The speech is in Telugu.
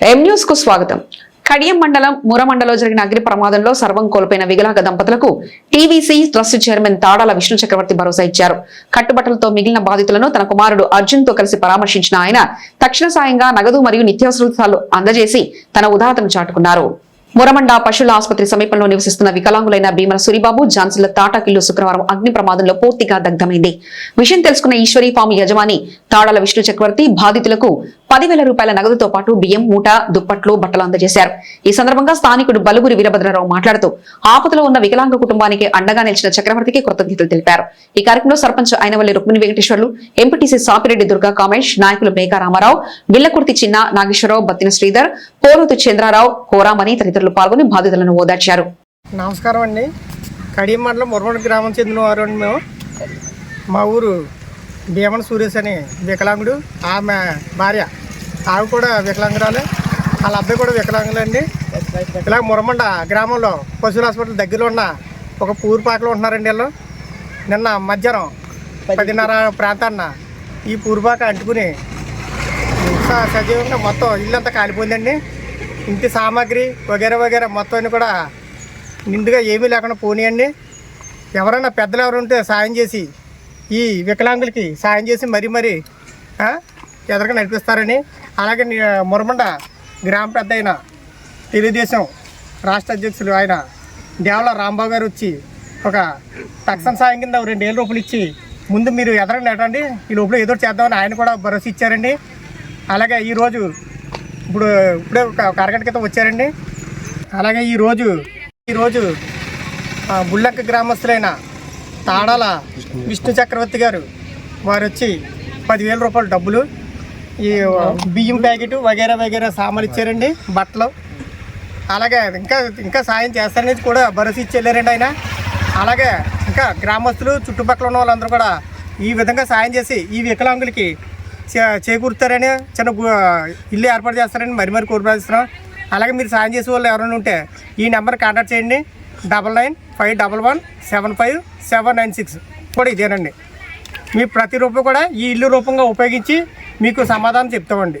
ఎం న్యూస్కు స్వాగతం. కడియం మండలం మురమండలో జరిగిన అగ్ని ప్రమాదంలో సర్వం కోల్పోయిన వికలాంగ దంపతులకు TVC trust chairman Tadala Vishnu Chakravarthi భరోసా ఇచ్చారు. కట్టుబట్టలతో మిగిలిన బాధితులను తన కుమారుడు అర్జున్తో కలిసి పరామర్శించిన ఆయన తక్షణ సాయంగా నగదు మరియు నిత్యావసరాలు అందజేసి తన ఉదాహరణ చాటుకున్నారు. మురమండ పశువుల ఆసుపత్రి సమీపంలో నివసిస్తున్న వికలాంగులైన భీమల సూరిబాబు జాన్సన్ల తాటాకిల్లు శుక్రవారం అగ్ని ప్రమాదంలో పూర్తిగా దగ్ధమైంది. విషయం తెలుసుకున్న ఈశ్వరి ఫామ్ యజమాని తాడాల విష్ణు చక్రవర్తి బాధితులకు పదివేల రూపాయల నగదుతో పాటు బియ్యం మూట దుప్పట్లు బట్టలు అందజేశారు. ఈ సందర్భంగా స్థానికుడు బలుగురి వీరభద్రరావు మాట్లాడుతూ ఆపదలో ఉన్న వికలాంగ కుటుంబానికి అండగా నిలిచిన చక్రవర్తికి కృతజ్ఞతలు తెలిపారు. ఈ కార్యక్రమంలో సర్పంచ్ అయినవల్లి రుక్మిణి వెంకటేశ్వర్లు ఎంపీటీసీ సాపిరెడ్డి దుర్గా కామేష్ నాయకులు మేఘా రామారావు బిల్లకుర్తి చిన్న నాగేశ్వరరావు బత్తిన శ్రీధర్ పోరుతు చంద్రారావు కోరామణి తదితరులు పాల్గొని బాధితులను ఓదార్చారు. నమస్కారం అండి. కడియం మండలం మురమడి గ్రామం చెందిన వారు అండి మేము. మా ఊరు భీమన సురేష్ అని వికలాంగుడు. ఆమె భార్య ఆమె కూడా వికలాంగురాలు. వాళ్ళ అబ్బాయి కూడా వికలాంగులు అండి. ఇలా మురమండ గ్రామంలో పశువుల హాస్పిటల్ దగ్గరలో ఉన్న ఒక పూర్పాకలో ఉంటున్నారండి వీళ్ళు. నిన్న మధ్యాహ్నం పదిన్నర ప్రాంతాన్న ఈ పూర్పాక అంటుకుని సజీవంగా మొత్తం ఇల్లంతా కాలిపోయిందండి. ఇంటి సామాగ్రి వగేరా వగేరా మొత్తం అన్ని కూడా నిండుగా ఏమీ లేకుండా పోనీయండి. ఎవరైనా పెద్దలు ఎవరు ఉంటే సాయం చేసి ఈ వికలాంగులకి సాయం చేసి మరీ మరీ ఎదురుగా ఎదరగా నడిపిస్తారని అలాగే మురమండ గ్రామ పెద్ద అయిన తెలుగుదేశం రాష్ట్ర అధ్యక్షులు ఆయన దేవల రాంబాబు గారు వచ్చి ఒక తక్షణ సాయం కింద రెండు వేల రూపాయలు ఇచ్చి ముందు మీరు ఎదరండి ఎటండి ఈ లోపల ఏదో చేద్దామని ఆయన కూడా భరోసా ఇచ్చారండి. అలాగే ఈరోజు ఇప్పుడు ఇప్పుడే ఒక అరగంట క్రితం వచ్చారండి. అలాగే ఈరోజు ఈరోజు ఆ, బుల్లక్క గ్రామస్తులైన తాడాల విష్ణు చక్రవర్తి గారు వారు వచ్చి పదివేల రూపాయలు డబ్బులు ఈ బియ్యం ప్యాకెట్ వగేరా వగేరా సామాన్లు ఇచ్చారండి బట్టలు. అలాగే ఇంకా ఇంకా సాయం చేస్తారనేది కూడా భరోసా ఇచ్చి వెళ్ళారండి ఆయన. అలాగే ఇంకా గ్రామస్తులు చుట్టుపక్కల ఉన్న వాళ్ళందరూ కూడా ఈ విధంగా సాయం చేసి ఈ వికలాంగులకి చే- చేకూరుతారని చిన్న ఇల్లు ఏర్పాటు చేస్తారని మరి మరి కోరుతున్నాం అలాగే మీరు సాయం చేసే వాళ్ళు ఎవరైనా ఉంటే ఈ నెంబర్ కాంటాక్ట్ చేయండి. Double nine five double one seven five seven nine six. కూడా ఇదేనండి. మీ ప్రతి రూపాయి కూడా ఈ ఇల్లు రూపంగా ఉపయోగించి మీకు సమాధానం చెప్తామండి.